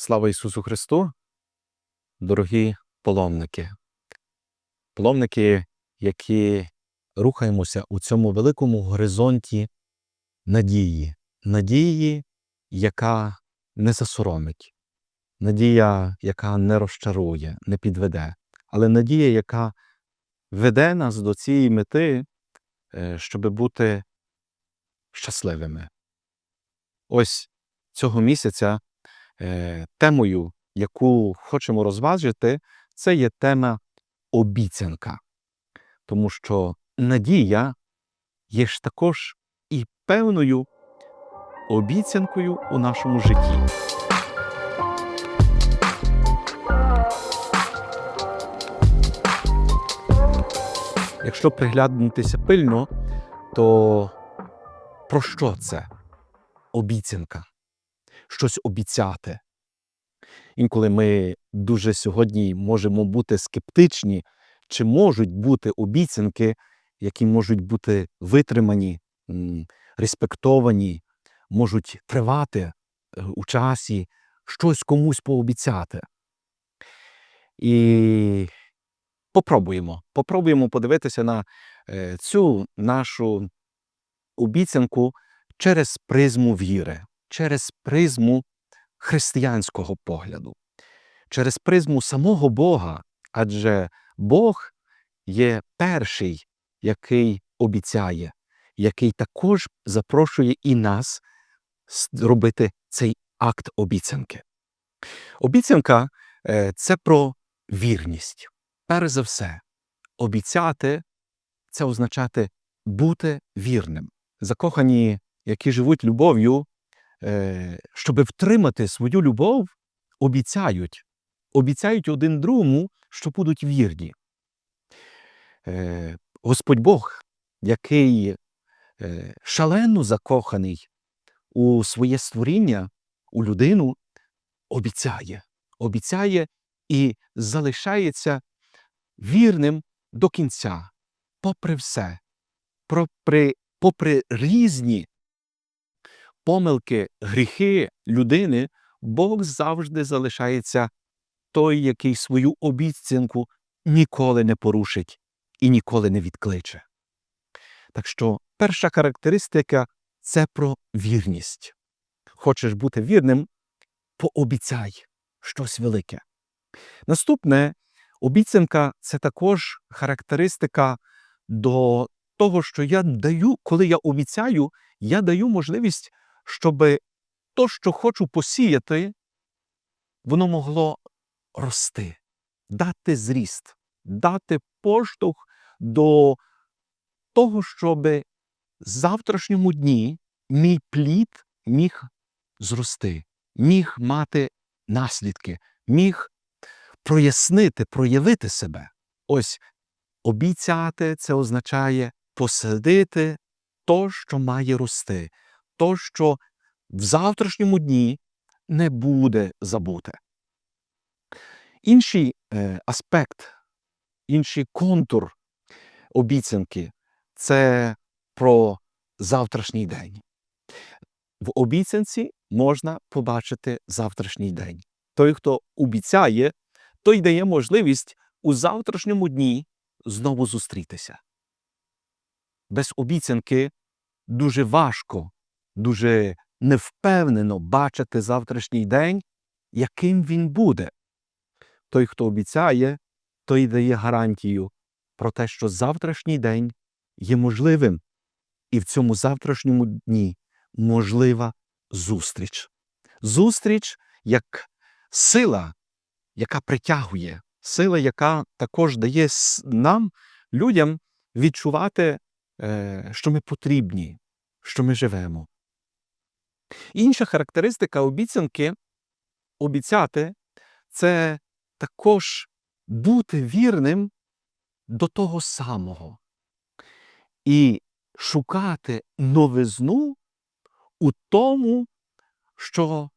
Слава Ісусу Христу, дорогі паломники, паломники, які рухаємося у цьому великому горизонті надії, надії, яка не засоромить, надія, яка не розчарує, не підведе, але надія, яка веде нас до цієї мети, щоб бути щасливими. Ось цього місяця е, темою, яку хочемо розважити, це є тема обіцянка. Тому що надія є ж також і певною обіцянкою у нашому житті. Якщо приглянутися пильно, то про що це? Обіцянка. Щось обіцяти. Інколи ми дуже сьогодні можемо бути скептичні, чи можуть бути обіцянки, які можуть бути витримані, респектовані, можуть тривати е, у часі, щось комусь пообіцяти. І попробуємо, попробуємо подивитися на е, цю нашу обіцянку через призму віри, через призму християнського погляду, через призму самого Бога, адже Бог є перший, який обіцяє, який також запрошує і нас робити цей акт обіцянки. Обіцянка е, це про вірність. Перш за все, обіцяти це означати бути вірним. Закохані, які живуть любов'ю, щоб втримати свою любов, обіцяють, обіцяють один другому, що будуть вірні. Е, Господь Бог, який е, шалено закоханий у своє створіння, у людину, обіцяє, обіцяє і залишається вірним до кінця, попри все, попри, попри різні помилки, гріхи людини, Бог завжди залишається той, який свою обіцянку ніколи не порушить і ніколи не відкличе. Так що перша характеристика це про вірність. Хочеш бути вірним, пообіцяй щось велике. Наступне обіцянка це також характеристика до того, що я даю, коли я обіцяю, я даю можливість, щоб то, що хочу посіяти, воно могло рости, дати зріст, дати поштовх до того, щоб в завтрашньому дні мій плід міг зрости, міг мати наслідки, міг прояснити, проявити себе. Ось обіцяти це означає посадити то, що має рости, то, що в завтрашньому дні не буде забуте. Інший е, аспект, інший контур обіцянки це про завтрашній день. В обіцянці можна побачити завтрашній день. Той, хто обіцяє, той дає можливість у завтрашньому дні знову зустрітися. Без обіцянки дуже важко, дуже невпевнено бачити завтрашній день, яким він буде. Той, хто обіцяє, той дає гарантію про те, що завтрашній день є можливим, і в цьому завтрашньому дні можлива зустріч. Зустріч як сила, яка притягує, сила, яка також дає нам, людям, відчувати, е, що ми потрібні, що ми живемо. Інша характеристика обіцянки обіцяти це також бути вірним до того самого і шукати новизну у тому, що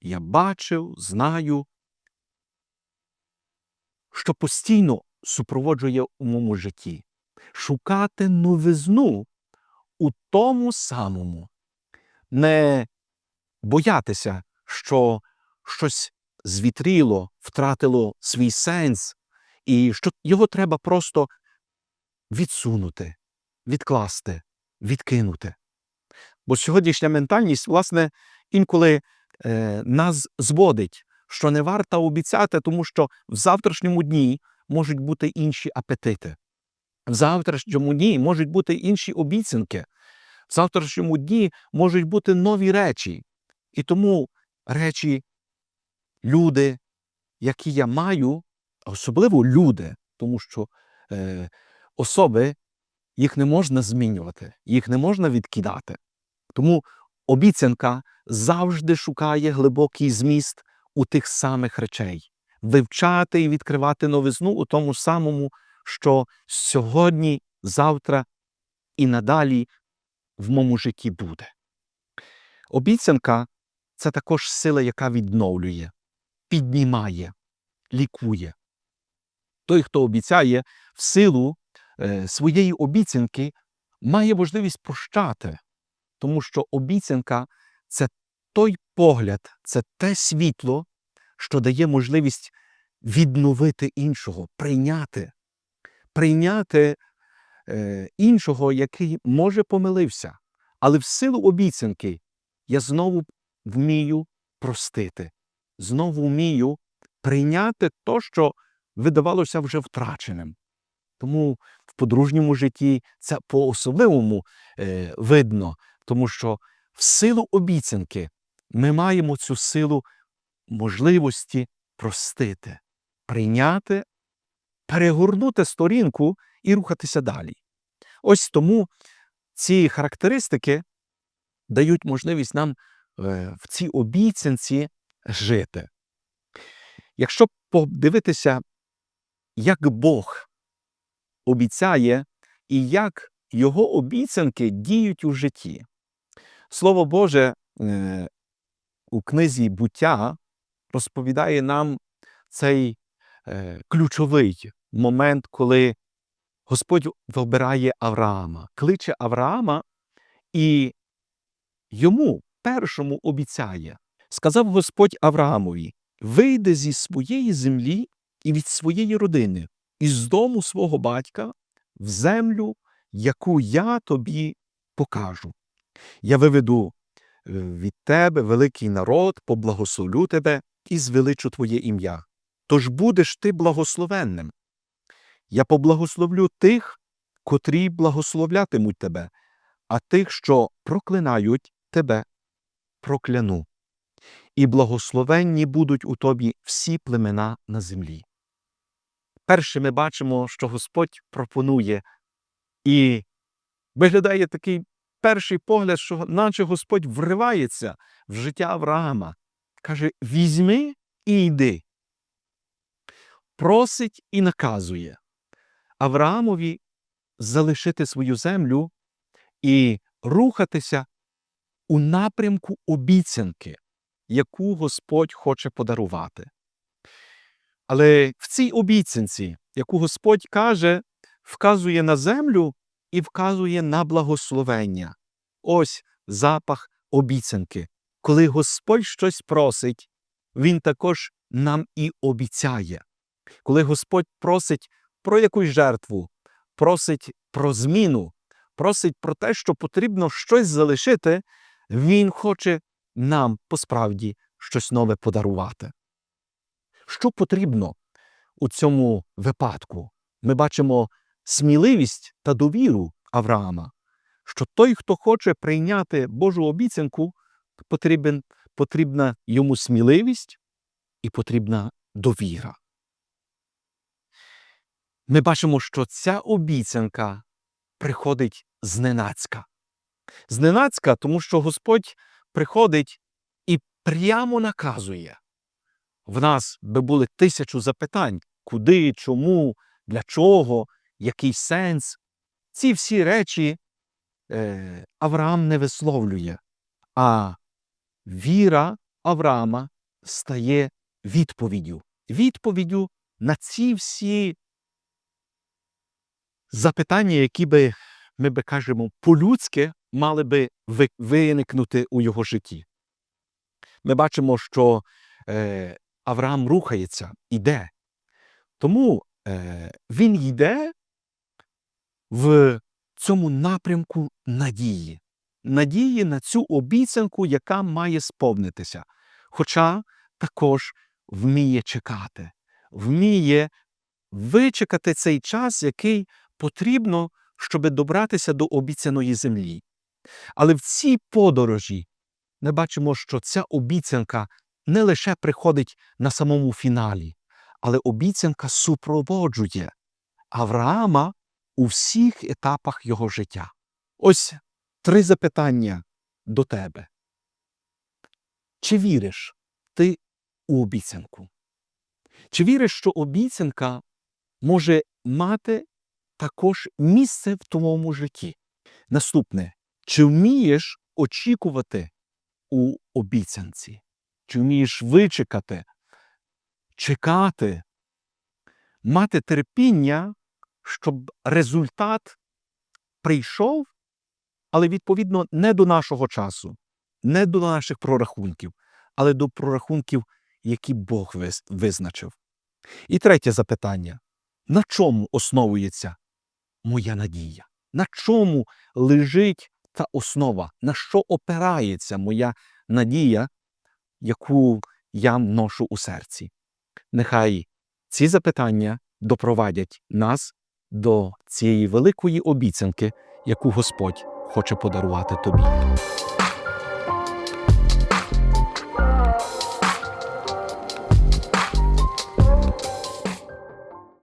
я бачив, знаю, що постійно супроводжує у моєму житті. Шукати новизну у тому самому, не боятися, що щось звітріло, втратило свій сенс, і що його треба просто відсунути, відкласти, відкинути. Бо сьогоднішня ментальність, власне, інколи е, нас зводить, що не варто обіцяти, тому що в завтрашньому дні можуть бути інші апетити. В завтрашньому дні можуть бути інші обіцянки. В завтрашньому дні можуть бути нові речі. І тому речі, люди, які я маю, особливо люди, тому що е, особи їх не можна змінювати, їх не можна відкидати. Тому обіцянка завжди шукає глибокий зміст у тих самих речей, вивчати і відкривати новизну у тому самому, що сьогодні, завтра і надалі в моєму житті буде. Обіцянка це також сила, яка відновлює, піднімає, лікує. Той, хто обіцяє в силу е, своєї обіцянки, має можливість прощати, тому що обіцянка це той погляд, це те світло, що дає можливість відновити іншого, прийняти, прийняти іншого, який може помилився. Але в силу обіцянки я знову вмію простити, знову вмію прийняти то, що видавалося вже втраченим. Тому в подружньому житті це по-особливому е, видно, тому що в силу обіцянки ми маємо цю силу можливості простити, прийняти, перегорнути сторінку і рухатися далі. Ось тому ці характеристики дають можливість нам е, в цій обіцянці жити. Якщо подивитися, як Бог обіцяє і як його обіцянки діють у житті. Слово Боже е, у книзі буття розповідає нам цей е, ключовий момент, коли Господь вибирає Авраама, кличе Авраама і йому першому обіцяє. Сказав Господь Авраамові: вийди зі своєї землі і від своєї родини, із дому свого батька в землю, яку я тобі покажу. Я виведу е, від тебе великий народ, поблагословлю тебе і звеличу твоє ім'я. Тож будеш ти благословенним. Я поблагословлю тих, котрі благословлятимуть тебе, а тих, що проклинають тебе, прокляну. І благословенні будуть у тобі всі племена на землі. Перше ми бачимо, що Господь пропонує, і виглядає такий перший погляд, що наче Господь вривається в життя Авраама. Каже: візьми і йди. Просить і наказує Авраамові залишити свою землю і рухатися у напрямку обіцянки, яку Господь хоче подарувати. Але в цій обіцянці, яку Господь каже, вказує на землю і вказує на благословення. Ось запах обіцянки. Коли Господь щось просить, Він також нам і обіцяє. Коли Господь просить про якусь жертву, просить про зміну, просить про те, що потрібно щось залишити, Він хоче нам посправді щось нове подарувати. Що потрібно у цьому випадку? Ми бачимо сміливість та довіру Авраама, що той, хто хоче прийняти Божу обіцянку, потрібен, потрібна йому сміливість і потрібна довіра. Ми бачимо, що ця обіцянка приходить зненацька. Зненацька, тому що Господь приходить і прямо наказує. В нас би були тисячу запитань, куди, чому, для чого, який сенс. Ці всі речі е, Авраам не висловлює, а віра Авраама стає відповіддю. Відповіддю на ці всі запитання, які би, ми би кажемо, по-людськи мали би виникнути у його житті. Ми бачимо, що е, Авраам рухається, іде. Тому е, він йде в цьому напрямку надії, надії на цю обіцянку, яка має сповнитися. Хоча також вміє чекати, вміє вичекати цей час, який потрібно, щоб добратися до обіцяної землі. Але в цій подорожі ми бачимо, що ця обіцянка не лише приходить на самому фіналі, але обіцянка супроводжує Авраама у всіх етапах його життя. Ось три запитання до тебе. Чи віриш ти у обіцянку? Чи віриш, що обіцянка може мати також місце в твоєму житті? Наступне, чи вмієш очікувати у обіцянці? Чи вмієш вичекати, чекати, мати терпіння, щоб результат прийшов, але відповідно не до нашого часу, не до наших прорахунків, але до прорахунків, які Бог визначив. І третє запитання: на чому основується моя надія? На чому лежить та основа? На що опирається моя надія, яку я ношу у серці? Нехай ці запитання допровадять нас до цієї великої обіцянки, яку Господь хоче подарувати тобі.